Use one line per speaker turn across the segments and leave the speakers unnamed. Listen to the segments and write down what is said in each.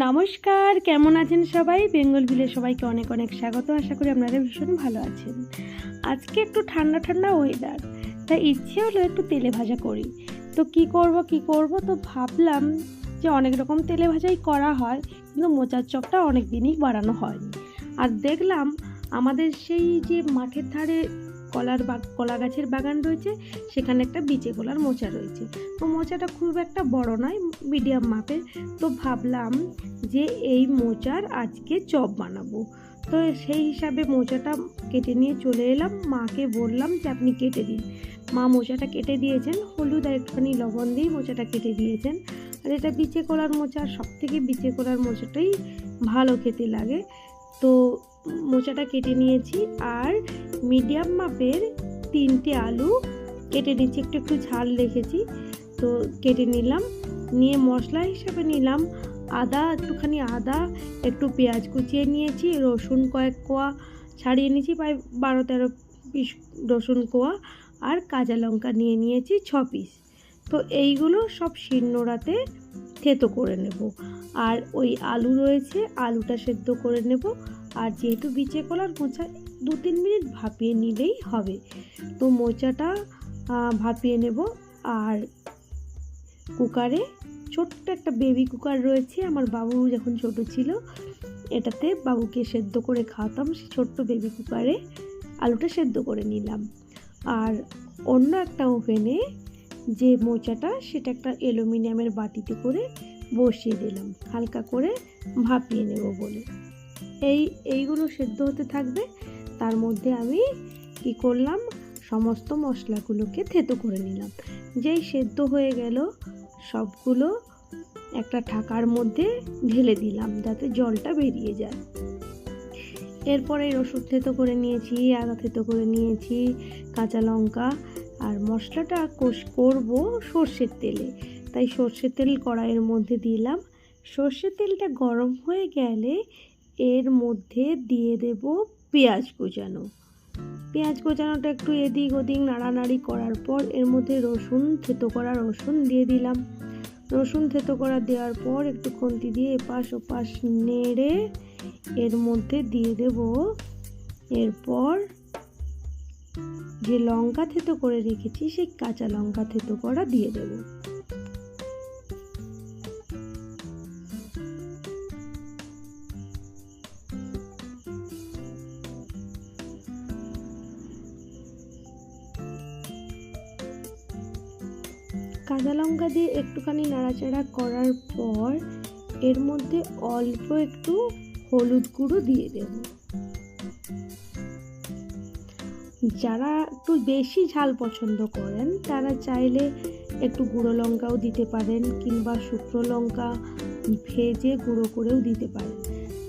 নমস্কার, কেমন আছেন সবাই? বেঙ্গল ভিলে সবাইকে অনেক অনেক স্বাগত। আশা করি আপনারা ভীষণ ভালো আছেন। আজকে একটু ঠান্ডা ঠান্ডা ওয়েদার তাই ইচ্ছে হলো একটু তেলে ভাজা করি। তো কি করব কি করব? তো ভাবলাম যে অনেক রকম তেলে ভাজাই করা হয়, কিন্তু মোচার চপটা অনেক দিনই বাড়ানো হয় আর দেখলাম আমাদের সেই যে মাঠের ধারে কলার বা, কলা গাছের বাগান রয়েছে, সেখানে একটা বিচে কলার মোচা রয়েছে। তো মোচাটা খুব একটা বড় নয়, মিডিয়াম মাপের। তো ভাবলাম যে এই মোচার আজকে চপ বানাবো। তো সেই হিসাবে মোচাটা কেটে নিয়ে চলে এলাম। মাকে বললাম যে, আপনি কেটে দিন। মা মোচাটা কেটে দিয়েছেন। হলুদ আর একটুখানি লবণ দিয়ে মোচাটা কেটে দিয়েছেন। আর এটা বিচে কলার মোচা সব থেকে বিচে কলার মোচাটাই ভালো খেতে লাগে। তো মোচাটা কেটে নিয়েছি আর মিডিয়াম মাপের তিনটে আলু কেটে নিচ্ছি। একটু একটু ঝাল রেখেছি, তো কেটে নিলাম। নিয়ে মশলা হিসাবে নিলাম আদা, একটুখানি আদা, একটু পেঁয়াজ কুচিয়ে নিয়েছি, রসুন কয়েক কোয়া ছাড়িয়ে নিয়েছি, প্রায় বারো তেরো পিস রসুন কোয়া আর কাঁচা লঙ্কা নিয়ে নিয়েছি ছ পিস। তো এইগুলো সব শিলনোড়াতে থেতো করে নেব। আর ওই আলু রয়েছে, আলুটা সেদ্ধ করে নেব। আর যেহেতু বিচে কলার মোচা দু তিন মিনিট ভাপিয়ে নিলেই হবে। তো মোচাটা ভাপিয়ে নেব। আর কুকারে ছোট্ট একটা বেবি কুকার রয়েছে। আমার বাবু যখন ছোট ছিল, এটাতে বাবুকে সেদ্ধ করে খাওয়াতাম সে ছোট্ট বেবি কুকারে। আলুটা সেদ্ধ করে নিলাম। আর অন্য একটা ওভেনে যে মোচাটা, সেটা একটা অ্যালুমিনিয়ামের বাটিতে করে বসিয়ে দিলাম। হালকা করে ভাপিয়ে নেব বলে। এই এইগুলো সেদ্ধ হতে থাকবে। তার মধ্যে আমি কি করলাম? সমস্ত মশলাগুলোকে থেতো করে নিলাম। যেই সেদ্ধ হয়ে গেল, সবগুলো একটা ঢাকার মধ্যে ঢেলে দিলাম যাতে জলটা বেরিয়ে যায়। এরপরে রসুন থেতো করে নিয়েছি, আদা থেতো করে নিয়েছি, কাঁচা লঙ্কা। আর মশলাটা কোষ, করব সর্ষের তেলে। তাই সর্ষের তেল কড়াইয়ের মধ্যে দিলাম। সর্ষের তেলটা গরম হয়ে গেলে এর মধ্যে দিয়ে দেব পেঁয়াজ কুচানো। পেঁয়াজ কোচানোটা একটু এদিক ওদিক নাড়ানাড়ি করার পর এর মধ্যে রসুন, থেতো করা রসুন দিয়ে দিলাম। রসুন, থেতো করা দেওয়ার পর একটু খুন্তি দিয়ে এপাশ ওপাশ নেড়ে এর মধ্যে দিয়ে দেব। এরপর যে লঙ্কা থেতো করে রেখেছি, সেই কাঁচা লঙ্কা থেতো করা দিয়ে দেব। কাঁচা লঙ্কা দিয়ে একটুখানি নাড়াচাড়া করার পর এর মধ্যে অল্প একটু হলুদ গুঁড়ো দিয়ে দেব। যারা একটু বেশি ঝাল পছন্দ করেন, তারা চাইলে একটু গুঁড়ো লঙ্কাও দিতে পারেন কিংবা শুকনো লঙ্কা ভেজে গুঁড়ো করেও দিতে পারেন।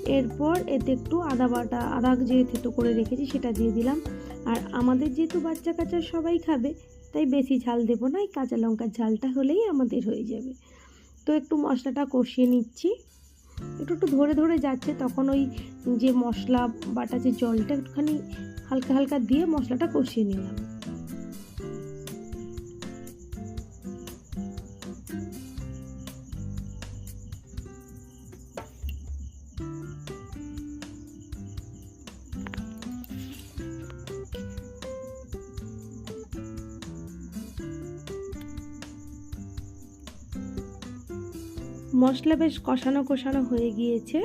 এরপর এতে একটু আদা বাটা, আদা যে থেতো করে রেখেছি সেটা দিয়ে দিলাম। আর আমাদের যেহেতু বাচ্চা কাচ্চা সবাই খাবে তাই বেশি ঝাল দেবো না, এই কাঁচা লঙ্কার ঝালটা হলেই আমাদের হয়ে যাবে। তো একটু মশলাটা কষিয়ে নিচ্ছি। একটু একটু ধরে ধরে যাচ্ছে, তখন ওই যে মশলা বাটা যে জলটা একটুখানি হালকা হালকা দিয়ে মশলাটা কষিয়ে নিলাম। মশলা বেশ কষানো কষানো হয়ে গিয়েছে।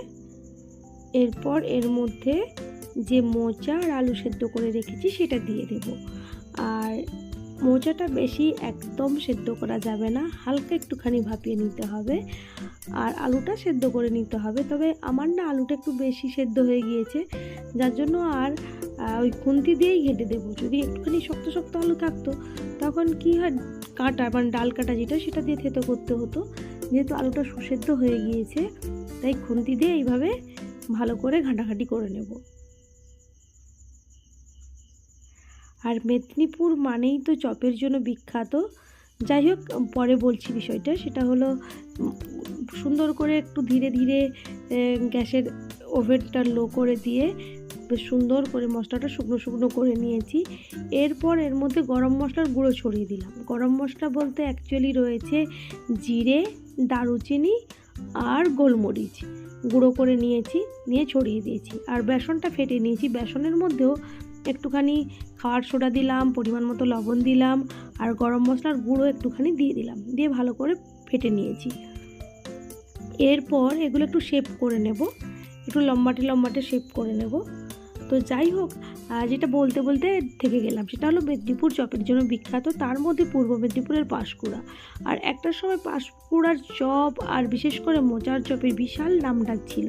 এরপর এর মধ্যে যে মোচা আর আলু সেদ্ধ করে রেখেছি সেটা দিয়ে দেব। আর মোচাটা বেশি একদম সেদ্ধ করা যাবে না, হালকা একটুখানি ভাপিয়ে নিতে হবে। আর আলুটা সেদ্ধ করে নিতে হবে, তবে আমার না আলুটা একটু বেশি সেদ্ধ হয়ে গিয়েছে, যার জন্য আর ওই খুন্তি দিয়েই ঘেটে দেবো। যদি একটুখানি শক্ত শক্ত আলু থাকতো, তখন কি হয়, কাটা মানে ডাল কাটা যেটা, সেটা দিয়ে থেতো করতে হতো। যেহেতু আলুটা সুসেদ্ধ হয়ে গিয়েছে, তাই খুন্তি দিয়ে এইভাবে ভালো করে ঘাঁটাঘাঁটি করে নেব। আর মেদিনীপুর মানেই তো চপের জন্য বিখ্যাত। যাই হোক, পরে বলছি বিষয়টা, সেটা হলো সুন্দর করে একটু ধীরে ধীরে গ্যাসের ওভেনটা লো করে দিয়ে বেশ সুন্দর করে মশলাটা শুকনো শুকনো করে নিয়েছি। এরপর এর মধ্যে গরম মশলার গুঁড়ো ছড়িয়ে দিলাম। গরম মশলা বলতে অ্যাকচুয়ালি রয়েছে জিরে, দারুচিনি আর গোলমরিচ। গুঁড়ো করে নিয়েছি, নিয়ে ছড়িয়ে দিয়েছি। আর বেসনটা ফেটে নিয়েছি। বেসনের মধ্যেও একটুখানি খাওয়ার সোডা দিলাম, পরিমাণ মতো লবণ দিলাম আর গরম মশলার গুঁড়ো একটুখানি দিয়ে দিলাম। দিয়ে ভালো করে ফেটে নিয়েছি। এরপর এগুলো একটু শেপ করে নেব। একটু লম্বাটে লম্বাটে শেপ করে নেব। তো যাই হোক যেটা বলতে বলতে থেকে গেলাম, সেটা হলো মেদিনীপুর চপের জন্য বিখ্যাত, তার মধ্যে পূর্ব মেদিনীপুরের পাঁশকুড়া। আর একটার সময় পাঁশকুড়ার চপ আর বিশেষ করে মোচার চপের বিশাল নাম ডাক ছিল।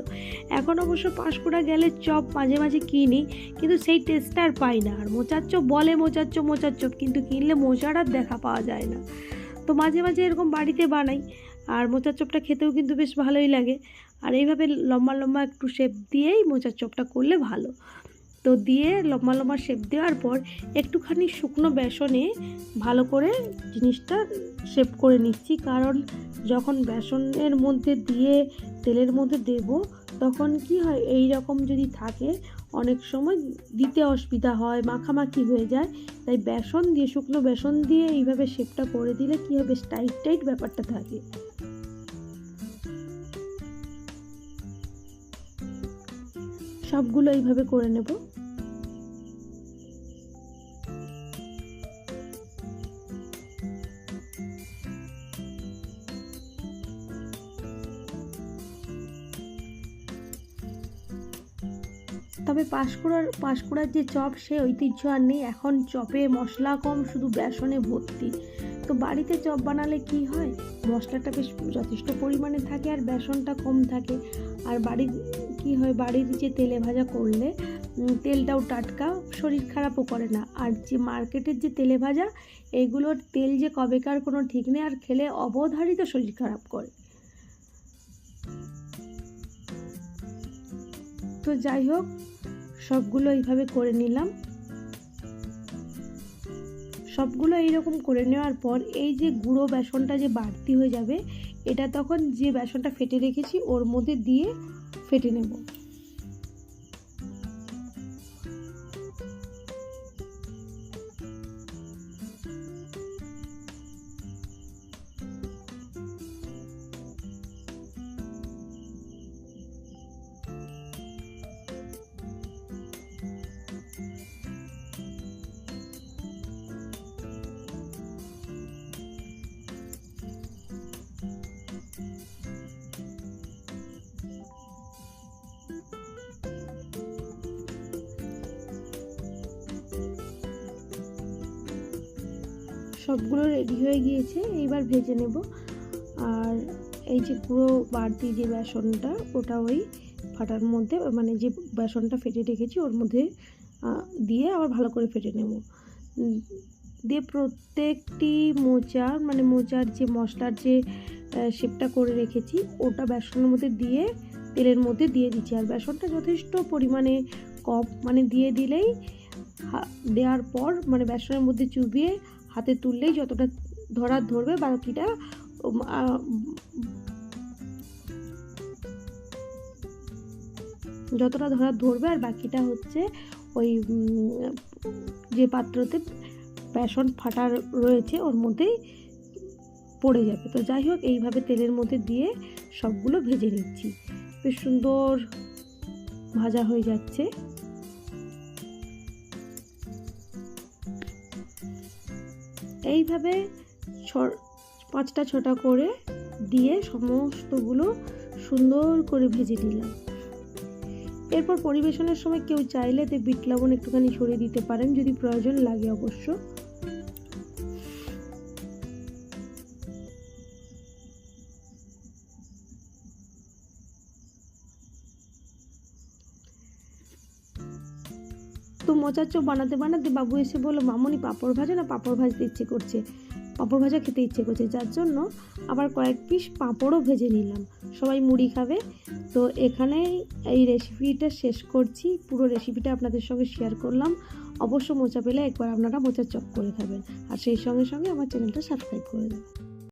এখন অবশ্য পাঁশকুড়া গেলে চপ মাঝে মাঝে কিনি, কিন্তু সেই টেস্টটা আর পাই না। আর মোচার চপ বলে মোচার চপ মোচার চপ, কিন্তু কিনলে মোচার আর দেখা পাওয়া যায় না। তো মাঝে মাঝে এরকম বাড়িতে বানাই, আর মোচার চপটা খেতেও কিন্তু বেশ ভালোই লাগে। আর এইভাবে লম্বা লম্বা একটু শেপ দিয়েই মোচার চপটা করলে ভালো। তো দিয়ে লম্বা লম্বা শেপ দেওয়ার পর একটুখানি শুকনো বেসনে ভালো করে জিনিসটা শেপ করে নিচ্ছি। কারণ যখন বেসনের মধ্যে দিয়ে তেলের মধ্যে দেব, তখন কি হয় এই রকম যদি থাকে, অনেক সময় দিতে অসুবিধা হয়, মাখামাখি হয়ে যায়। তাই বেসন দিয়ে, শুকনো বেসন দিয়ে এইভাবে শেপটা করে দিলে কী হবে টাইট টাইট ব্যাপারটা থাকে। সবগুলো এইভাবে করে নেব। তবে পাঁশকুড়ার পাঁশকুড়ার যে চপ, সে ঐতিহ্য আর নেই। এখন চপে মশলা কম, শুধু বেসনে ভর্তি। তো বাড়িতে চপ বানালে কি হয়? মশলাটা বেশ যথেষ্ট পরিমাণে থাকে আর বেসনটা কম থাকে। আর বাড়ির কি হয়, বাড়ির যে তেলে ভাজা করলে তেলটাও টাটকা, শরীর খারাপও করে না। আর যে মার্কেটের যে তেলে ভাজা, এগুলোর তেল যে কবেকার কোনো ঠিক নেই, আর খেলে অবধারিত শরীর খারাপ করে। তো যাই হোক, সবগুলো এইভাবে করে নিলাম। সবগুলো এইরকম করে নেওয়ার পর, এই যে গুঁড়ো বেসনটা যে বাড়তি হয়ে যাবে, এটা তখন যে বেসনটা ফেটে রেখেছি, ওর মধ্যে দিয়ে ফেটে নেব। সবগুলো রেডি হয়ে গিয়েছে, এইবার ভেজে নেব। আর এই যে পুরো বাড়তি যে বেসনটা, ওটা ওই ফাটার মধ্যে মানে যে বেসনটা ফেটে রেখেছি, ওর মধ্যে দিয়ে আবার ভালো করে ফেটে নেব। দিয়ে প্রত্যেকটি মোচার মানে মোচার যে মশলার যে শেপটা করে রেখেছি, ওটা বেসনের মধ্যে দিয়ে, তেলের মধ্যে দিয়ে দিচ্ছি। আর বেসনটা যথেষ্ট পরিমাণে কম মানে দিয়ে দিলেই দেওয়ার পর মানে বেসনের মধ্যে চুবিয়ে হাতে তুললেই যতটা ধরার ধরবে বাকিটা যতটা ধরার ধরবে আর বাকিটা হচ্ছে ওই যে পাত্রতে বেসন ফাটা রয়েছে ওর মধ্যেই পড়ে যাবে। তো যাই হোক, এইভাবে তেলের মধ্যে দিয়ে সবগুলো ভেজে নিচ্ছি। বেশ সুন্দর ভাজা হয়ে যাচ্ছে। এইভাবে পাঁচটা ছটা করে দিয়ে সমস্তগুলো সুন্দর করে ভেজে নিলাম। এরপর পরিবেশনের সময় কেউ চাইলে তে বিট লবণ একটুখানি সরিয়ে দিতে পারেন, যদি প্রয়োজন লাগে অবশ্য। মোচার চপ বানাতে বানাতে বাবু এসে বলল, মামনি পাঁপড় ভাজা না পাঁপড় ভাজতে ইচ্ছে করছে? পাঁপড় ভাজা খেতে ইচ্ছে করছে, যার জন্য আবার কয়েক পিস পাঁপড়ও ভেজে নিলাম। সবাই মুড়ি খাবে। তো এখানে এই রেসিপিটা শেষ করছি। পুরো রেসিপিটা আপনাদের সঙ্গে শেয়ার করলাম। অবশ্য মোচা পেলে একবার আপনারা মোচার চপ করে খাবেন। আর সেই সঙ্গে সঙ্গে আমার চ্যানেলটা সাবস্ক্রাইব করে দেবেন।